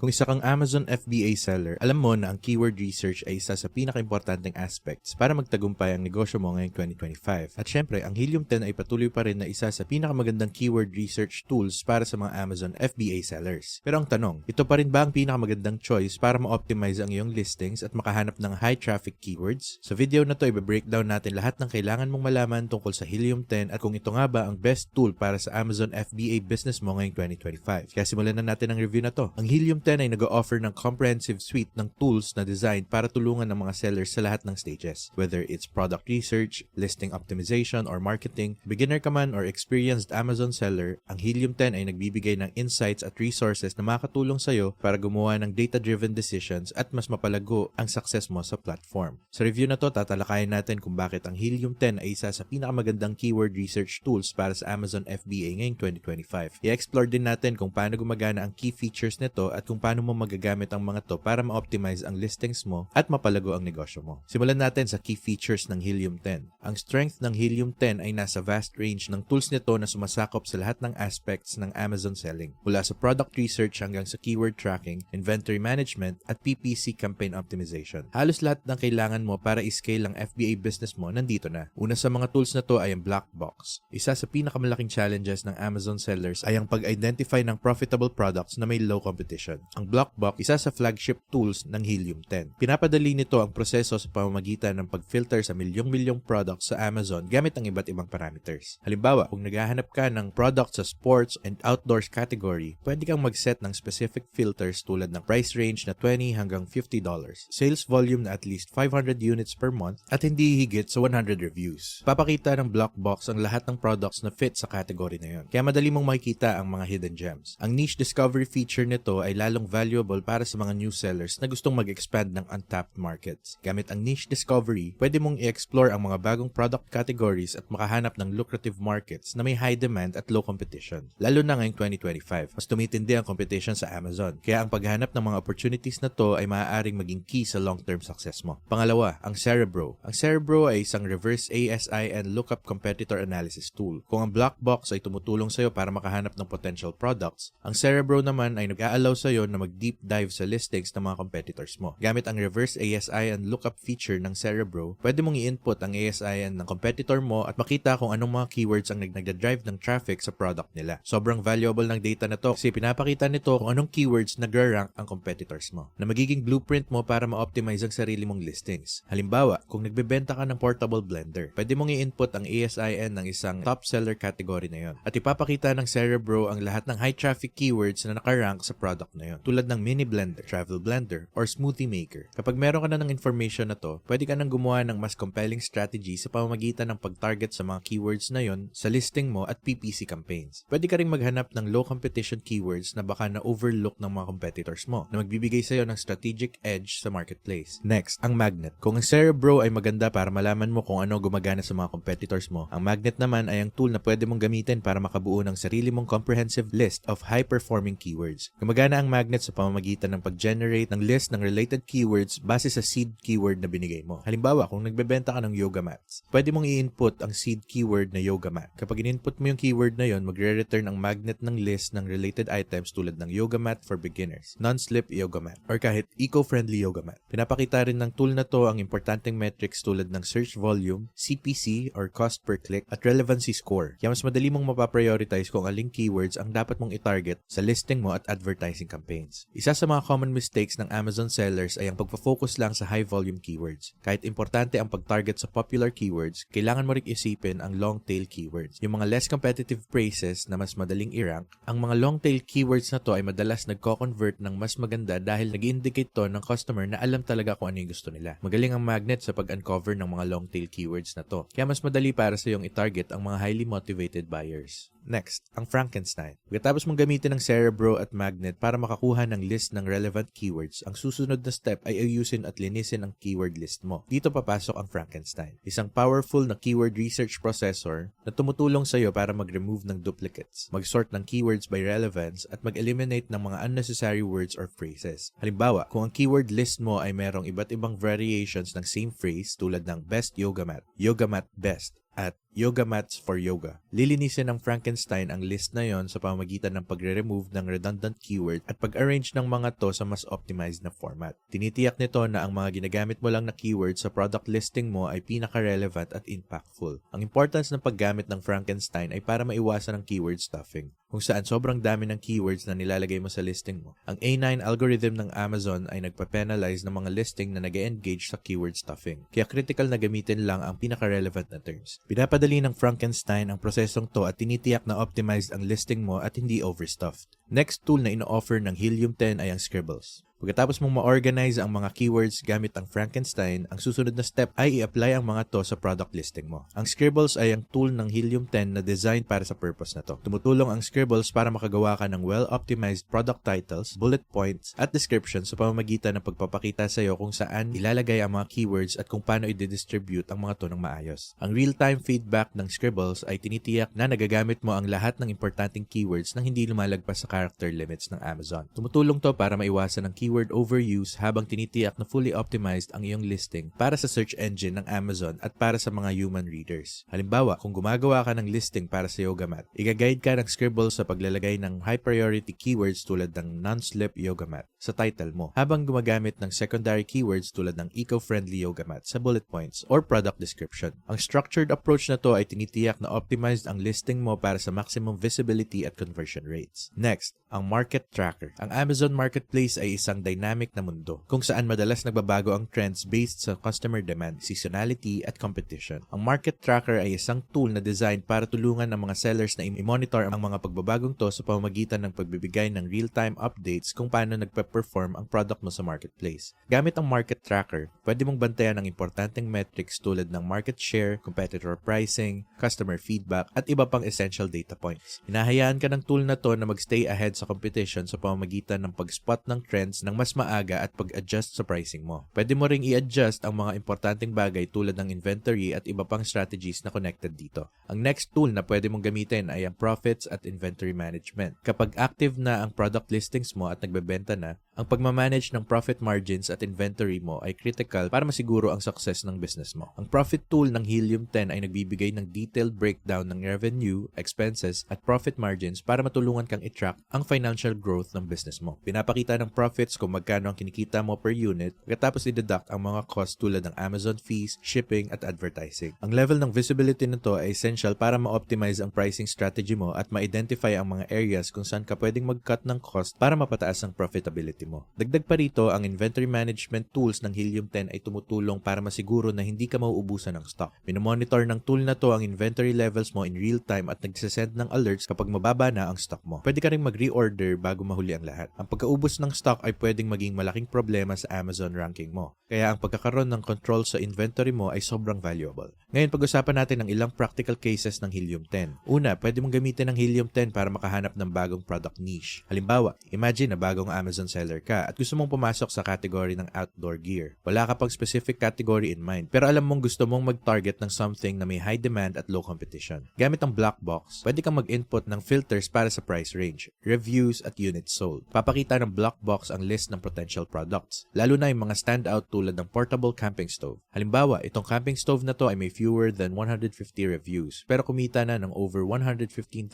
Kung isa kang Amazon FBA seller, alam mo na ang keyword research ay isa sa pinaka-importanting aspects para magtagumpay ang negosyo mo ngayong 2025. At syempre, ang Helium 10 ay patuloy pa rin na isa sa pinakamagandang keyword research tools para sa mga Amazon FBA sellers. Pero ang tanong, ito pa rin ba ang pinakamagandang choice para ma-optimize ang iyong listings at makahanap ng high traffic keywords? Sa video na to, i-breakdown natin lahat ng kailangan mong malaman tungkol sa Helium 10 at kung ito nga ba ang best tool para sa Amazon FBA business mo ngayong 2025. Kaya simulan na natin ang review na to. Ang Helium 10 ay nag-offer ng comprehensive suite ng tools na designed para tulungan ng mga sellers sa lahat ng stages. Whether it's product research, listing optimization, or marketing, beginner ka man or experienced Amazon seller, ang Helium 10 ay nagbibigay ng insights at resources na makatulong sa'yo para gumawa ng data-driven decisions at mas mapalago ang success mo sa platform. Sa review na to, tatalakayin natin kung bakit ang Helium 10 ay isa sa pinakamagandang keyword research tools para sa Amazon FBA ngayong 2025. I-explore din natin kung paano gumagana ang key features nito at kung paano mo magagamit ang mga to para ma-optimize ang listings mo at mapalago ang negosyo mo. Simulan natin sa key features ng Helium 10. Ang strength ng Helium 10 ay nasa vast range ng tools nito na sumasakop sa lahat ng aspects ng Amazon selling. Mula sa product research hanggang sa keyword tracking, inventory management, at PPC campaign optimization. Halos lahat ng kailangan mo para i-scale ang FBA business mo nandito na. Una sa mga tools na to ay ang Black Box. Isa sa pinakamalaking challenges ng Amazon sellers ay ang pag-identify ng profitable products na may low competition. Ang Blockbox, isa sa flagship tools ng Helium 10. Pinapadali nito ang proseso sa pamamagitan ng pag-filter sa milyong-milyong products sa Amazon gamit ang iba't ibang parameters. Halimbawa, kung naghahanap ka ng products sa sports and outdoors category, pwede kang mag-set ng specific filters tulad ng price range na 20 hanggang $50, sales volume na at least 500 units per month, at hindi higit sa 100 reviews. Papakita ng Blockbox ang lahat ng products na fit sa category na yon. Kaya madali mong makikita ang mga hidden gems. Ang niche discovery feature nito ay lalong valuable para sa mga new sellers na gustong mag-expand ng untapped markets. Gamit ang niche discovery, pwede mong i-explore ang mga bagong product categories at makahanap ng lucrative markets na may high demand at low competition. Lalo na ngayong 2025, mas tumitindi ang competition sa Amazon. Kaya ang paghanap ng mga opportunities na to ay maaaring maging key sa long-term success mo. Pangalawa, ang Cerebro. Ang Cerebro ay isang reverse ASI and lookup competitor analysis tool. Kung ang Blockbox ay tumutulong sa'yo para makahanap ng potential products, ang Cerebro naman ay nag-aalaw sa'yo na mag-deep dive sa listings ng mga competitors mo. Gamit ang reverse ASI and lookup feature ng Cerebro, pwede mong i-input ang ASI ng competitor mo at makita kung anong mga keywords ang nag- nagda-drive ng traffic sa product nila. Sobrang valuable ng data na to kasi pinapakita nito kung anong keywords nagra-rank ang competitors mo na magiging blueprint mo para ma-optimize ang sarili mong listings. Halimbawa, kung nagbebenta ka ng portable blender, pwede mong i-input ang ASIN ng isang top seller category na yon at ipapakita ng Cerebro ang lahat ng high traffic keywords na nakarank sa product na yon tulad ng mini blender, travel blender, or smoothie maker. Kapag meron ka na ng information na to, pwede ka nang gumawa ng mas compelling strategy sa pamamagitan ng pag-target sa mga keywords na yon sa listing mo at PPC campaigns. Pwede ka ring maghanap ng low competition keywords na baka na-overlook ng mga competitors mo na magbibigay sa'yo ng strategic edge sa marketplace. Next, ang magnet. Kung ang Cerebro ay maganda para malaman mo kung ano gumagana sa mga competitors mo, ang magnet naman ay ang tool na pwede mong gamitin para makabuo ng sarili mong comprehensive list of high-performing keywords. Gumagana ang magnet sa pamamagitan ng pag-generate ng list ng related keywords base sa seed keyword na binigay mo. Halimbawa, kung nagbebenta ka ng yoga mats, pwede mong i-input ang seed keyword na yoga mat. Kapag in-input mo yung keyword na yon, magre-return ang magnet ng list ng related items tulad ng yoga mat for beginners, non-slip yoga mat, or kahit eco-friendly yoga mat. Pinapakita rin ng tool na to ang importanteng metrics tulad ng search volume, CPC or cost per click, at relevancy score. Kaya mas madali mong mapaprioritize kung aling keywords ang dapat mong i-target sa listing mo at advertising campaigns. Isa sa mga common mistakes ng Amazon sellers ay ang pagpa-focus lang sa high volume keywords. Kahit importante ang pag-target sa popular keywords, kailangan mo rin isipin ang long tail keywords. Yung mga less competitive phrases na mas madaling i-rank, ang mga long tail keywords na to ay madalas nagko-convert ng mas maganda dahil nag-indicate to ng customer na alam talaga kung ano yung gusto nila. Magaling ang magnet sa pag-uncover ng mga long tail keywords na to. Kaya mas madali para sa iyong i-target ang mga highly motivated buyers. Next, ang Frankenstein. Pagkatapos mong gamitin ng Cerebro at Magnet para makakuha ng list ng relevant keywords, ang susunod na step ay ayusin at linisin ang keyword list mo. Dito papasok ang Frankenstein, isang powerful na keyword research processor na tumutulong sa iyo para mag-remove ng duplicates, mag-sort ng keywords by relevance at mag-eliminate ng mga unnecessary words or phrases. Halimbawa, kung ang keyword list mo ay merong iba't ibang variations ng same phrase tulad ng best yoga mat, yoga mat best, at Yoga Mats for Yoga. Lilinisin ng Frankenstein ang list na yon sa pamamagitan ng pagre-remove ng redundant keyword at pag-arrange ng mga to sa mas optimized na format. Tinitiyak nito na ang mga ginagamit mo lang na keyword sa product listing mo ay pinaka-relevant at impactful. Ang importance ng paggamit ng Frankenstein ay para maiwasan ang keyword stuffing kung saan sobrang dami ng keywords na nilalagay mo sa listing mo. Ang A9 algorithm ng Amazon ay nagpa-penalize ng mga listing na nag engage sa keyword stuffing. Kaya critical na gamitin lang ang pinaka-relevant na terms. Pinapadali ng Frankenstein ang prosesong to at tinitiyak na optimized ang listing mo at hindi overstuffed. Next tool na ino-offer ng Helium 10 ay ang Scribbles. Pagkatapos mong ma-organize ang mga keywords gamit ang Frankenstein, ang susunod na step ay i-apply ang mga to sa product listing mo. Ang Scribbles ay ang tool ng Helium 10 na designed para sa purpose na to. Tumutulong ang Scribbles para makagawa ka ng well-optimized product titles, bullet points, at descriptions sa pamamagitan ng pagpapakita sa iyo kung saan ilalagay ang mga keywords at kung paano i-distribute ang mga to ng maayos. Ang real-time feedback ng Scribbles ay tinitiyak na nagagamit mo ang lahat ng importanteng keywords nang hindi lumalagpas sa character limits ng Amazon. Tumutulong to para maiwasan ang keyword overuse habang tinitiyak na fully optimized ang iyong listing para sa search engine ng Amazon at para sa mga human readers. Halimbawa, kung gumagawa ka ng listing para sa yoga mat, igaguide ka ng Scribble sa paglalagay ng high priority keywords tulad ng non-slip yoga mat sa title mo habang gumagamit ng secondary keywords tulad ng eco-friendly yoga mat sa bullet points or product description. Ang structured approach na to ay tinitiyak na optimized ang listing mo para sa maximum visibility at conversion rates. Next, ang market tracker. Ang Amazon Marketplace ay isang dynamic na mundo kung saan madalas nagbabago ang trends based sa customer demand, seasonality, at competition. Ang market tracker ay isang tool na designed para tulungan ng mga sellers na i-monitor ang mga pagbabagong to sa pamamagitan ng pagbibigay ng real-time updates kung paano nagpe-perform ang product mo sa marketplace. Gamit ang market tracker, pwede mong bantayan ang importanteng metrics tulad ng market share, competitor pricing, customer feedback, at iba pang essential data points. Hinahayaan ka ng tool na to na magstay ahead sa competition sa pamamagitan ng pag-spot ng trends ng mas maaga at pag-adjust sa pricing mo. Pwede mo ring i-adjust ang mga importanteng bagay tulad ng inventory at iba pang strategies na connected dito. Ang next tool na pwede mong gamitin ay ang profits at inventory management. Kapag active na ang product listings mo at nagbebenta na, ang pagmamanage ng profit margins at inventory mo ay critical para masiguro ang success ng business mo. Ang profit tool ng Helium 10 ay nagbibigay ng detailed breakdown ng revenue, expenses, at profit margins para matulungan kang i-track ang financial growth ng business mo. Pinapakita ng profits kung magkano ang kinikita mo per unit, pagkatapos i-deduct ang mga cost tulad ng Amazon fees, shipping, at advertising. Ang level ng visibility nito ay essential para ma-optimize ang pricing strategy mo at ma-identify ang mga areas kung saan ka pwedeng mag-cut ng cost para mapataas ang profitability mo. Dagdag pa rito, ang inventory management tools ng Helium 10 ay tumutulong para masiguro na hindi ka mauubusan ng stock. Minomonitor ng tool na to ang inventory levels mo in real time at nagsasend ng alerts kapag mababa na ang stock mo. Pwede ka rin mag-reorder bago mahuli ang lahat. Ang pagkaubos ng stock ay pwedeng maging malaking problema sa Amazon ranking mo. Kaya ang pagkakaroon ng control sa inventory mo ay sobrang valuable. Ngayon, pag-usapan natin ang ilang practical cases ng Helium 10. Una, pwede mong gamitin ang Helium 10 para makahanap ng bagong product niche. Halimbawa, imagine na bagong Amazon seller ka at gusto mong pumasok sa category ng outdoor gear. Wala ka pang specific category in mind, pero alam mong gusto mong mag-target ng something na may high demand at low competition. Gamit ang black box, pwede kang mag-input ng filters para sa price range, reviews at units sold. Papakita ng black box ang list ng potential products, lalo na yung mga standout tulad ng portable camping stove. Halimbawa, itong camping stove na to ay may fewer than 150 reviews, pero kumita na ng over $115,000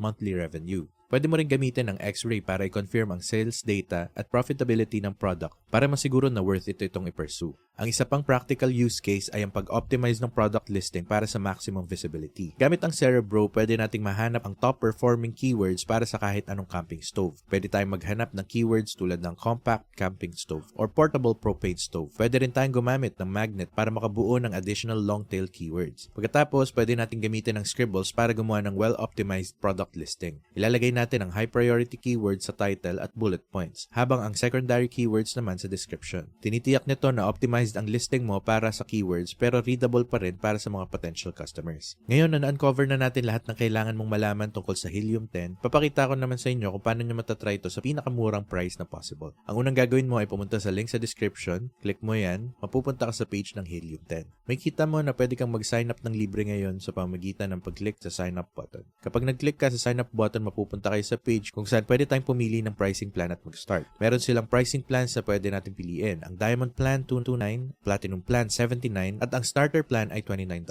monthly revenue. Pwede mo rin gamitin ang X-ray para i-confirm ang sales data at profitability ng product para masiguro na worth it itong i-pursue. Ang isa pang practical use case ay ang pag-optimize ng product listing para sa maximum visibility. Gamit ang Cerebro, pwede nating mahanap ang top performing keywords para sa kahit anong camping stove. Pwede tayong maghanap ng keywords tulad ng compact camping stove or portable propane stove. Pwede rin tayong gumamit ng magnet para makabuo ng additional long tail keywords. Pagkatapos, pwede nating gamitin ang Scribbles para gumawa ng well-optimized product listing. Ilalagay natin ang high priority keywords sa title at bullet points, habang ang secondary keywords naman sa description. Tinitiyak nito na optimized ang listing mo para sa keywords pero readable pa rin para sa mga potential customers. Ngayon na na-uncover na natin lahat ng kailangan mong malaman tungkol sa Helium 10, papakita ko naman sa inyo kung paano nyo matatry ito sa pinakamurang price na possible. Ang unang gagawin mo ay pumunta sa link sa description, click mo yan, mapupunta ka sa page ng Helium 10. May kita mo na pwede kang mag-sign up ng libre ngayon sa pamagitan ng pag-click sa sign up button. Kapag nag-click ka sa sign up button, mapupunta ka kayo sa page kung saan pwede tayong pumili ng pricing plan at mag-start. Meron silang pricing plans na pwede natin piliin. Ang Diamond Plan 229, Platinum Plan 79, at ang Starter Plan ay $29.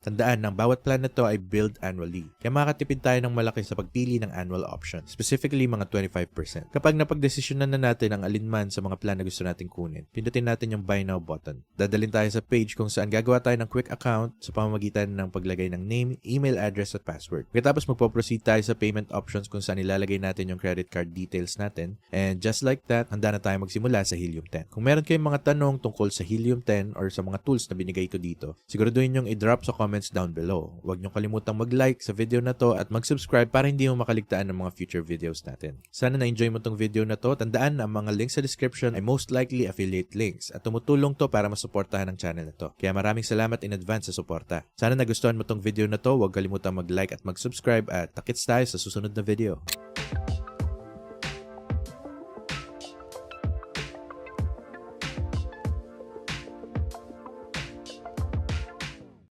Tandaan, ang bawat plan na to ay billed annually. Kaya makakatipid tayo ng malaki sa pagpili ng annual option, specifically mga 25%. Kapag napagdesisyonan na natin ang alinman sa mga plan na gusto nating kunin, pindutin natin yung Buy Now button. Dadalhin tayo sa page kung saan gagawa tayo ng quick account sa pamamagitan ng paglagay ng name, email address at password. Pagkatapos magpo-proceed tayo sa payment options kung saan ilalagay natin yung credit card details natin. And just like that, handa na tayo magsimula sa Helium 10. Kung meron kayong mga tanong tungkol sa Helium 10 or sa mga tools na binigay ko dito, siguraduhin yung i-drop sa comments down below. Huwag niyong kalimutang mag-like sa video na to at mag-subscribe para hindi mo makaligtaan ng mga future videos natin. Sana na-enjoy mo tong video na to. Tandaan na ang mga links sa description ay most likely affiliate links at tumutulong to para masuportahan ang channel na to. Kaya maraming salamat in advance sa suporta. Sana nagustuhan mo tong video na to. Huwag kalimutang mag-like at mag-subscribe at takits tayo sa susunod na video. anterior